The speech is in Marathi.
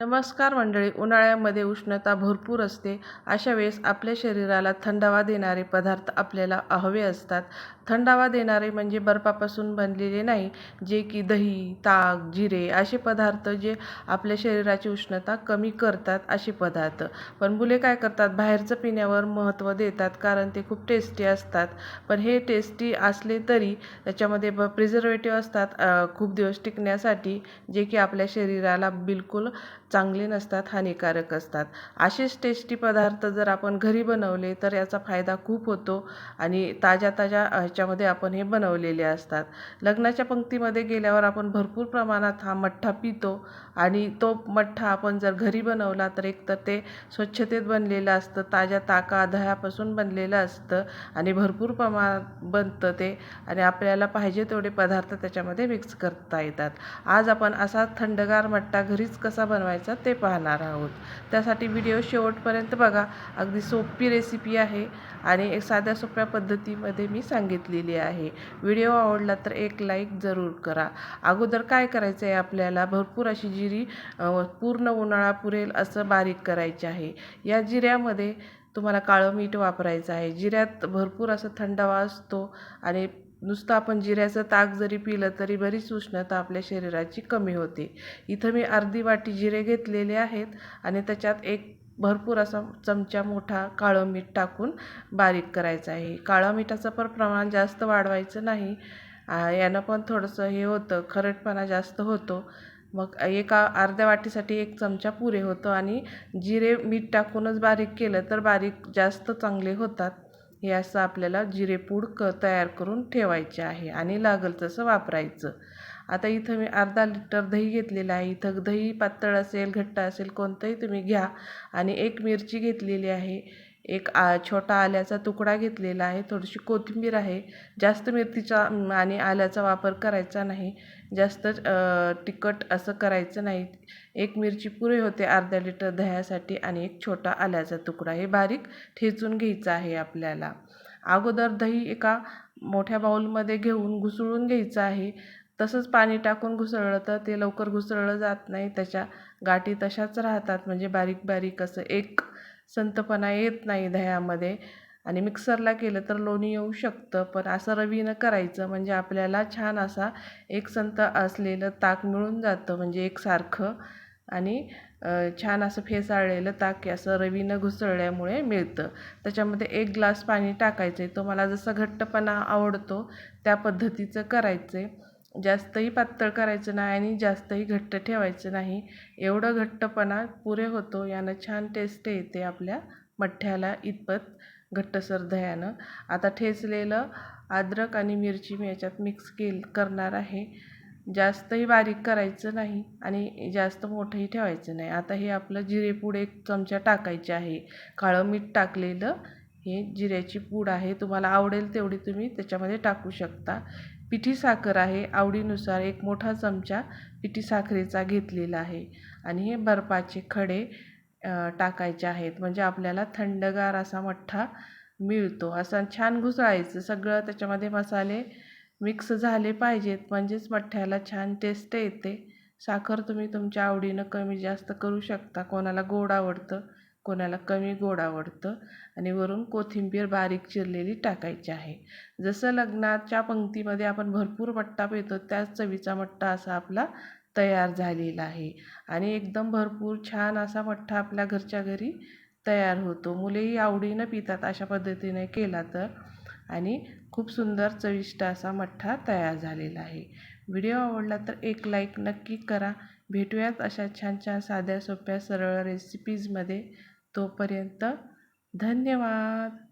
नमस्कार मंडळी उन्हाळ्यामध्ये उष्णता भरपूर असते. अशा वेळेस आपल्या शरीराला थंडावा देणारे पदार्थ आपल्याला हवे असतात. थंडावा देणारे म्हणजे बर्फापासून बनलेले नाही जे की दही ताक जिरे असे पदार्थ जे आपल्या शरीराची उष्णता कमी करतात असे पदार्थ. पण मुले काय करतात? बाहेरचं पिण्यावर महत्त्व देतात कारण ते खूप टेस्टी असतात. पण हे टेस्टी असले तरी त्याच्यामध्ये ब प्रिझर्वेटिव्ह असतात. खूप दिवस टिकण्यासाठी जे की आपल्या शरीराला बिलकुल चांगले नसतात हानिकारक असतात. असेच टेस्टी पदार्थ जर आपण घरी बनवले तर याचा फायदा खूप होतो आणि ताज्या ताज्या ह्याच्यामध्ये आपण हे बनवलेले असतात. लग्नाच्या पंक्तीमध्ये गेल्यावर आपण भरपूर प्रमाणात हा मठ्ठा पितो आणि तो मठ्ठा आपण जर घरी बनवला तर एकतर ते स्वच्छतेत बनलेलं असतं ताज्या ताका दह्यापासून बनलेलं असतं आणि भरपूर प्रमाणात बनतं ते आणि आपल्याला पाहिजे तेवढे पदार्थ त्याच्यामध्ये मिक्स करता येतात. आज आपण असा थंडगार मठ्ठा घरीच कसा बनवायचा ते पाहणार आहोत. त्यासाठी व्हिडिओ शेवटपर्यंत बघा. अगदी सोपी रेसिपी आहे आणि एक साध्या सोप्या पद्धतीमध्ये मी सांगितलेली आहे. व्हिडिओ आवडला तर एक लाईक जरूर करा. अगोदर काय करायचं आहे आपल्याला? भरपूर अशी जिरी पूर्ण उन्हाळा पुरेल असं बारीक करायची आहे. या जिऱ्यामध्ये तुम्हाला काळं मीठ वापरायचं आहे. जिऱ्यात भरपूर असं थंडावा असतो आणि नुसतं आपण जिऱ्याचं ताक जरी पिलं तरी बरीच उष्णता आपल्या शरीराची कमी होते. इथं मी अर्धी वाटी जिरे घेतलेले आहेत आणि त्याच्यात एक भरपूर असा चमचा मोठा काळं मीठ टाकून बारीक करायचं आहे. काळं मिठाचं पण प्रमाण जास्त वाढवायचं नाही. यानं पण थोडंसं हे होतं खरटपणा जास्त होतो. मग एका अर्ध्या वाटीसाठी एक चमचा पुरे होतो आणि जिरे मीठ टाकूनच बारीक केलं तर बारीक जास्त चांगले होतात. हे असं आपल्याला जिरेपूड क तयार करून ठेवायचे आहे आणि लागल तसं वापरायचं. आता इथं मी अर्धा लिटर दही घेतलेलं आहे. इथं दही पातळ असेल घट्ट असेल कोणतंही तुम्ही घ्या. आणि एक मिरची घेतलेली आहे. एक आ छोटा आल्याचा तुकडा घेतलेला आहे. थोडीशी कोथिंबीर आहे. जास्त मिरचीचा आणि आल्याचा वापर करायचा नाही. जास्त तिखट असं करायचं नाही. एक मिरची पुरे होते अर्ध्या लिटर दह्यासाठी आणि एक छोटा आल्याचा तुकडा. हे बारीक ठेचून घ्यायचं आहे आपल्याला. अगोदर दही एका मोठ्या बाऊलमध्ये घेऊन घुसळून घ्यायचं आहे. तसंच पाणी टाकून घुसळलं तर ते लवकर घुसळलं जात नाही. त्याच्या गाठी तशाच राहतात. म्हणजे बारीक बारीक असं एक संतपणा येत नाही दह्यामध्ये. आणि मिक्सरला केलं तर लोणी येऊ शकतं पण असं रवीनं करायचं म्हणजे आपल्याला छान असा एक संत असलेलं ताक मिळून जातं म्हणजे एकसारखं. आणि छान असं फेसाळलेलं ताक असं रवीनं घुसळल्यामुळे मिळतं. त्याच्यामध्ये एक ग्लास पाणी टाकायचं आहे तो मला जसा घट्टपणा आवडतो त्या पद्धतीचं करायचं आहे जास्तही पातळ करायचं नाही आणि जास्तही घट्ट ठेवायचं नाही. एवढं घट्टपणा पुरे होतो यानं छान टेस्ट येते आपल्या मठ्ठ्याला इतपत घट्टसर दह्यानं आता ठेचलेलं अद्रक आणि मिरची मी याच्यात मिक्स केल करणार आहे. जास्तही बारीक करायचं नाही आणि जास्त मोठंही ठेवायचं नाही. आता हे आपलं जिरेपूड एक चमचा टाकायचे आहे. काळं मीठ टाकलेलं हे जिऱ्याची पूड आहे. तुम्हाला आवडेल तेवढी तुम्ही त्याच्यामध्ये टाकू शकता. पिठी साखर आहे. आवडीनुसार एक मोठा चमचा पिठी साखरेचा घेतलेला आहे. आणि हे बर्फाचे खडे टाकायचे आहेत. म्हणजे आपल्याला थंडगार असा मठ्ठा मिळतो. असा छान घुसळायचं. सगळं त्याच्यामध्ये मसाले मिक्स झाले पाहिजेत. म्हणजेच मठ्ठ्याला छान टेस्ट येते. साखर तुम्ही तुमच्या आवडीनं कमी जास्त करू शकता. कोणाला गोड आवडतं कोणाला कमी गोड आवडतं आणि वरून कोथिंबीर बारीक चिरलेली टाकायची आहे. जसं लग्नाच्या पंक्तीमध्ये आपण भरपूर मट्टा पितो त्याच चवीचा मट्टा असा आपला तयार झालेला आहे. आणि एकदम भरपूर छान असा मठ्ठा आपल्या घरच्या घरी तयार होतो. मुलेही आवडीनं पितात अशा पद्धतीने केला तर. आणि खूप सुंदर चविष्ट असा मठ्ठा तयार झालेला आहे. व्हिडिओ आवडला तर एक लाईक नक्की करा. भेटूयात अशा छान छान साध्या सोप्या सरळ रेसिपीजमध्ये तोपर्यंत धन्यवाद.